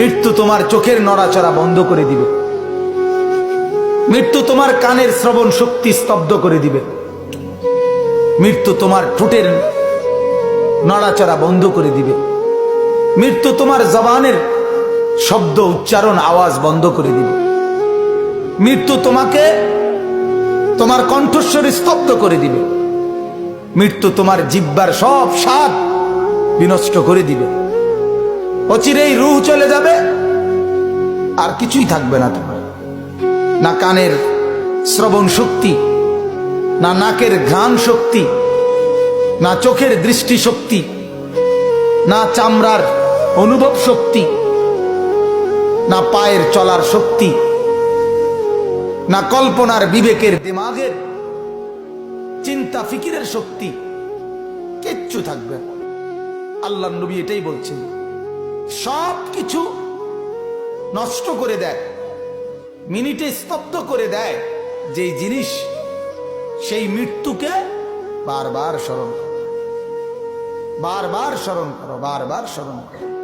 মৃত্যু তোমার চোখের নড়াচড়া বন্ধ করে দিবে। মৃত্যু তোমার কানের শ্রবণ শক্তি স্তব্ধ করে দিবে। মৃত্যু তোমার ঠোঁটের নড়াচড়া বন্ধ করে দিবে। মৃত্যু তোমার জবানের শব্দ উচ্চারণ আওয়াজ বন্ধ করে দিবে। মৃত্যু তোমাকে তোমার কণ্ঠস্বর স্তব্ধ করে দিবে। মৃত্যু তোমার জিব্বার সব স্বাদ বিনষ্ট করে দিবে। অচিরেই রুহ চলে যাবে। আর কিছুই থাকবে না তোমার। না কানের শ্রবণ শক্তি, না নাকের ঘ্রাণ শক্তি, না চোখের দৃষ্টি শক্তি, না চামড়ার অনুভব শক্তি, না পায়ের চলার শক্তি, না কল্পনার বিবেকের দিমাগের চিন্তা ফিকিরের শক্তি, কিচ্ছু থাকবে আল্লাহ নবী এটাই বলছেন। সব কিছু নষ্ট করে দেয়। মিনিটে স্তব্ধ করে দেয় যে জিনিস, সেই মৃত্যুকে বারবার স্মরণ করো। বারবার স্মরণ করো, বারবার স্মরণ করো।